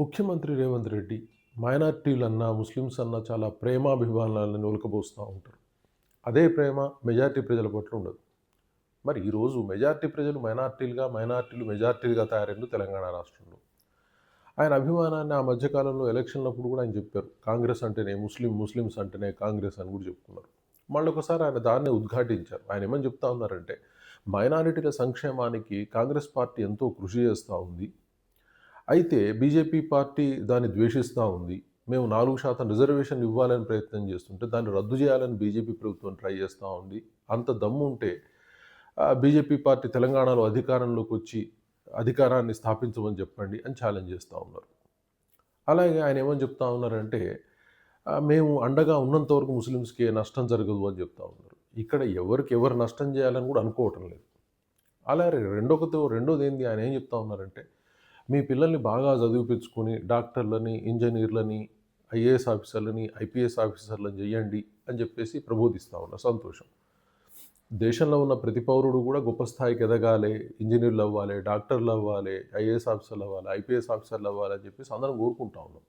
ముఖ్యమంత్రి రేవంత్ రెడ్డి మైనార్టీలన్నా ముస్లిమ్స్ అన్నా చాలా ప్రేమాభిమానాలను ఒలకబోస్తూ ఉంటారు. అదే ప్రేమ మెజార్టీ ప్రజల పట్ల ఉండదు. మరి ఈరోజు మెజార్టీ ప్రజలు మైనార్టీలుగా మైనార్టీలు మెజార్టీలుగా తయారైంది తెలంగాణ రాష్ట్రంలో. ఆయన అభిమానాన్ని ఆ మధ్యకాలంలో ఎలక్షన్లప్పుడు కూడా ఆయన చెప్పారు. కాంగ్రెస్ అంటేనే ముస్లిం ముస్లిమ్స్ అంటేనే కాంగ్రెస్ అని కూడా చెప్పుకున్నారు. మళ్ళీ ఒకసారి ఆయన దాన్ని ఉద్ఘాటించారు. ఆయన ఏమని చెప్తా ఉన్నారంటే మైనారిటీల సంక్షేమానికి కాంగ్రెస్ పార్టీ ఎంతో కృషి చేస్తూ ఉంది. అయితే బీజేపీ పార్టీ దాన్ని ద్వేషిస్తూ ఉంది. మేము నాలుగు శాతం రిజర్వేషన్ ఇవ్వాలని ప్రయత్నం చేస్తుంటే దాన్ని రద్దు చేయాలని బీజేపీ ప్రభుత్వం ట్రై చేస్తూ ఉంది. అంత దమ్ము ఉంటే బీజేపీ పార్టీ తెలంగాణలో అధికారంలోకి వచ్చి అధికారాన్ని స్థాపించమని చెప్పండి అని ఛాలెంజ్ చేస్తూ ఉన్నారు. అలాగే ఆయన ఏమని చెప్తా ఉన్నారంటే మేము అండగా ఉన్నంత వరకు ముస్లిమ్స్కి నష్టం జరగదు అని చెప్తా ఉన్నారు. ఇక్కడ ఎవరికి ఎవరు నష్టం చేయాలని కూడా అనుకోవటం లేదు. అలాగే రెండొకతో రెండోది ఏంది? ఆయన ఏం చెప్తా ఉన్నారంటే మీ పిల్లల్ని బాగా చదివిపించుకొని డాక్టర్లని ఇంజనీర్లని ఐఏఎస్ ఆఫీసర్లని ఐపీఎస్ ఆఫీసర్లని చేయండి అని చెప్పేసి ప్రబోధిస్తూ ఉన్నా సంతోషం. దేశంలో ఉన్న ప్రతి పౌరుడు కూడా గొప్ప స్థాయికి ఎదగాలి ఇంజనీర్లు అవ్వాలి డాక్టర్లు అవ్వాలి ఐఏఎస్ ఆఫీసర్లు అవ్వాలి ఐపీఎస్ ఆఫీసర్లు అవ్వాలి అని చెప్పేసి అందరం కోరుకుంటా ఉన్నాం.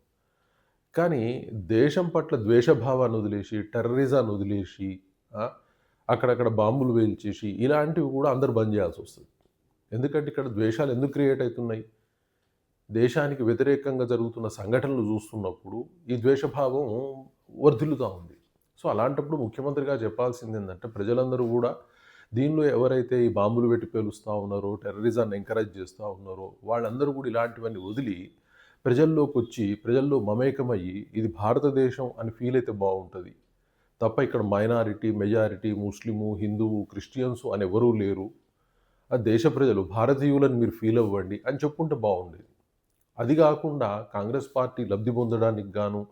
కానీ దేశం పట్ల ద్వేషభావాన్ని వదిలేసి టెర్రరిజాన్ని వదిలేసి అక్కడక్కడ బాంబులు వేల్చేసి ఇలాంటివి కూడా అందరు బంద్ చేయాల్సి వస్తుంది. ఎందుకంటే ఇక్కడ ద్వేషాలు ఎందుకు క్రియేట్ అవుతున్నాయి? దేశానికి వ్యతిరేకంగా జరుగుతున్న సంఘటనలు చూస్తున్నప్పుడు ఈ ద్వేషభావం వర్ధిల్లుతూ ఉంది. సో అలాంటప్పుడు ముఖ్యమంత్రిగా చెప్పాల్సింది ఏంటంటే ప్రజలందరూ కూడా దీనిలో ఎవరైతే ఈ బాంబులు పెట్టి పేలుస్తూ ఉన్నారో టెర్రరిజాన్ని ఎంకరేజ్ చేస్తూ ఉన్నారో వాళ్ళందరూ కూడా ఇలాంటివన్నీ వదిలి ప్రజల్లోకి వచ్చి ప్రజల్లో మమేకమయ్యి ఇది భారతదేశం అని ఫీల్ అయితే బాగుంటుంది. తప్ప ఇక్కడ మైనారిటీ మెజారిటీ ముస్లిము హిందువు క్రిస్టియన్స్ అని ఎవరూ లేరు. ఆ దేశ ప్రజలు భారతీయులను మీరు ఫీల్ అవ్వండి అని చెప్పుకుంటే బాగుండేది. అది కాకుండా కాంగ్రెస్ పార్టీ లబ్ధి పొందడానికి గాను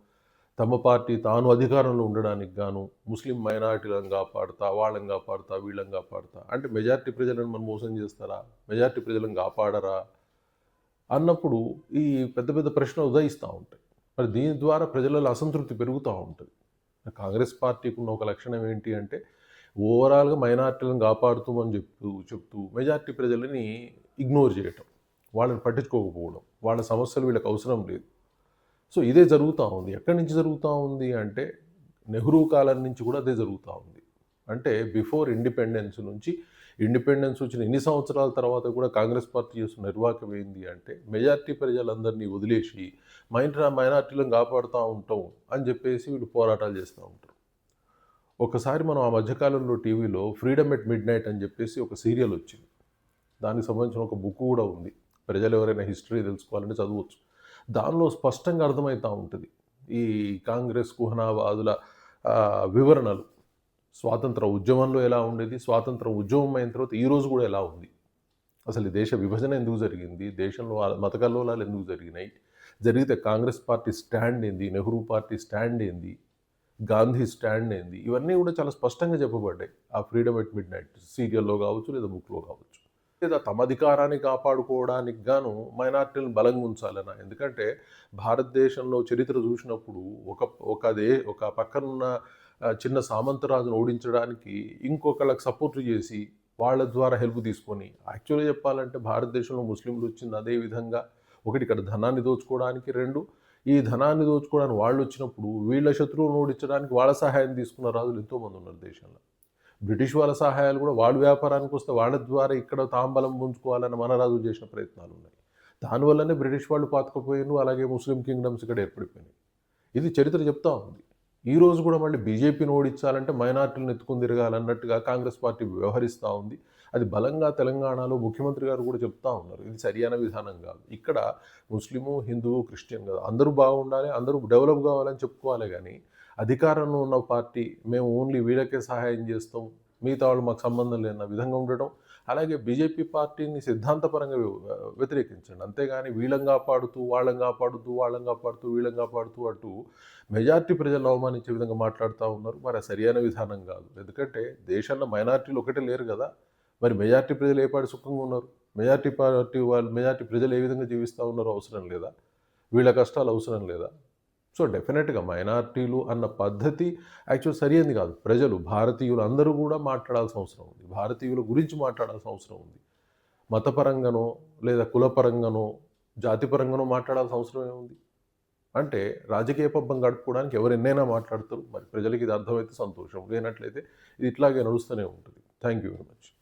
తమ పార్టీ తాను అధికారంలో ఉండడానికి గాను ముస్లిం మైనారిటీలను కాపాడుతా వాళ్ళని కాపాడుతా వీళ్ళని కాపాడుతా. అంటే మెజారిటీ ప్రజలను మనం మోసం చేస్తారా? మెజారిటీ ప్రజలను కాపాడరా? అన్నప్పుడు ఈ పెద్ద పెద్ద ప్రశ్నలు ఉదయిస్తూ ఉంటాయి. మరి దీని ద్వారా ప్రజలలో అసంతృప్తి పెరుగుతూ ఉంటుంది. కాంగ్రెస్ పార్టీకి ఉన్న ఒక లక్షణం ఏంటి అంటే ఓవరాల్గా మైనార్టీలను కాపాడుతామని చెప్తూ చెప్తూ మెజారిటీ ప్రజలని ఇగ్నోర్ చేయటం. వాళ్ళని పట్టించుకోకపోవడం వాళ్ళ సమస్యలు వీళ్ళకి అవసరం లేదు. సో ఇదే జరుగుతూ ఉంది. ఎక్కడి నుంచి జరుగుతూ ఉంది అంటే నెహ్రూ కాలం నుంచి కూడా అదే జరుగుతూ ఉంది. అంటే బిఫోర్ ఇండిపెండెన్స్ నుంచి ఇండిపెండెన్స్ వచ్చిన ఎన్ని సంవత్సరాల తర్వాత కూడా కాంగ్రెస్ పార్టీ చేస్తున్న నిర్వాహకం ఏంది అంటే మెజార్టీ ప్రజలందరినీ వదిలేసి మైండ్రా మైనార్టీలను కాపాడుతూ ఉంటాం అని చెప్పేసి వీళ్ళు పోరాటాలు చేస్తూ ఉంటారు. ఒకసారి మనం ఆ మధ్యకాలంలో టీవీలో ఫ్రీడమ్ ఎట్ మిడ్ నైట్ అని చెప్పేసి ఒక సీరియల్ వచ్చింది. దానికి సంబంధించిన ఒక బుక్ కూడా ఉంది. ప్రజలు ఎవరైనా హిస్టరీ తెలుసుకోవాలంటే చదవచ్చు. దానిలో స్పష్టంగా అర్థమవుతూ ఉంటుంది. ఈ కాంగ్రెస్ కుహనావాదుల వివరణలు. స్వాతంత్ర ఉద్యమంలో ఎలా ఉండేది? స్వాతంత్ర ఉద్యమం అయిన తర్వాత ఈ రోజు కూడా ఎలా ఉంది? అసలు ఈ దేశ విభజన ఎందుకు జరిగింది? దేశంలో మత కల్లోలాలు ఎందుకు జరిగినాయి? జరిగితే కాంగ్రెస్ పార్టీ స్టాండ్ ఏంది? నెహ్రూ పార్టీ స్టాండ్ ఏంది? గాంధీ స్టాండ్ ఏంది? ఇవన్నీ కూడా చాలా స్పష్టంగా చెప్పబడ్డాయి. ఆ ఫ్రీడమ్ ఎట్ మిడ్ నైట్ సీరియల్లో కావచ్చు లేదా బుక్లో కావచ్చు. లేదా తమ అధికారాన్ని కాపాడుకోవడానికి గాను మైనార్టీలను బలంగా ఉంచాలన్న ఎందుకంటే భారతదేశంలో చరిత్ర చూసినప్పుడు ఒక ఒక దే ఒక పక్కనున్న చిన్న సామంతరాజును ఓడించడానికి ఇంకొకళ్ళకి సపోర్ట్ చేసి వాళ్ళ ద్వారా హెల్ప్ తీసుకొని యాక్చువల్గా చెప్పాలంటే భారతదేశంలో ముస్లింలు వచ్చింది అదే విధంగా ఒకటి ఇక్కడ ధనాన్ని దోచుకోవడానికి రెండు ఈ ధనాన్ని దోచుకోవడానికి వాళ్ళు వచ్చినప్పుడు వీళ్ళ శత్రువులను ఓడించడానికి వాళ్ళ సహాయం తీసుకున్న రాజులు ఎంతోమంది ఉన్నారు దేశంలో. బ్రిటిష్ వాళ్ళ సహాయాలు కూడా వాళ్ళ వ్యాపారానికి వస్తే వాళ్ళ ద్వారా ఇక్కడ తాంబలం పుంజుకోవాలని మన రాజులు చేసిన ప్రయత్నాలు ఉన్నాయి. దానివల్లనే బ్రిటిష్ వాళ్ళు పాతుకుపోయినారు అలాగే ముస్లిం కింగ్డమ్స్ ఇక్కడ ఏర్పడిపోయినాయి. ఇది చరిత్ర చెప్తా ఉంది. ఈ రోజు కూడా మళ్ళీ బీజేపీని ఓడించాలంటే మైనార్టీలను ఎత్తుకుని తిరగాలన్నట్టుగా కాంగ్రెస్ పార్టీ వ్యవహరిస్తూ ఉంది. అది బలంగా తెలంగాణలో ముఖ్యమంత్రి గారు కూడా చెప్తా ఉన్నారు. ఇది సరియైన విధానం కాదు. ఇక్కడ ముస్లిము హిందువు క్రిస్టియన్ కాదు అందరూ బాగుండాలి అందరూ డెవలప్ కావాలని చెప్పుకోవాలి కానీ అధికారంలో ఉన్న పార్టీ మేము ఓన్లీ వీళ్ళకే సహాయం చేస్తాం మిగతా వాళ్ళు మాకు సంబంధం లేని విధంగా ఉండటం అలాగే బీజేపీ పార్టీని సిద్ధాంతపరంగా వ్యతిరేకించండి. అంతేగాని వీళ్ళని కాపాడుతూ వాళ్ళని కాపాడుతూ వాళ్ళని కాపాడుతూ వీళ్ళని కాపాడుతూ అటు మెజార్టీ ప్రజలను అవమానించే విధంగా మాట్లాడుతూ ఉన్నారు. మరి సరైన సరియైన విధానం కాదు. ఎందుకంటే దేశంలో మైనార్టీలు ఒకటే లేరు కదా. మరి మెజార్టీ ప్రజలు ఏ పాటి సుఖంగా ఉన్నారు? మెజార్టీ పార్టీ వాళ్ళు మెజార్టీ ప్రజలు ఏ విధంగా జీవిస్తూ ఉన్నారో అవసరం లేదా? వీళ్ళ కష్టాలు అవసరం లేదా? సో డెఫినెట్గా మైనార్టీలు అన్న పద్ధతి యాక్చువల్ సరైనది కాదు. ప్రజలు భారతీయులు అందరూ కూడా మాట్లాడాల్సిన అవసరం ఉంది. భారతీయుల గురించి మాట్లాడాల్సిన అవసరం ఉంది. మతపరంగానో లేదా కులపరంగానో జాతిపరంగానో మాట్లాడాల్సిన అవసరం ఏముంది? అంటే రాజకీయ పబ్బం గడుపుకోవడానికి ఎవరు ఎన్నైనా మాట్లాడతారు. మరి ప్రజలకి ఇది అర్థమైతే సంతోషం. లేనట్లయితే ఇది ఇట్లాగే నడుస్తూనే ఉంటుంది. Thank you very much.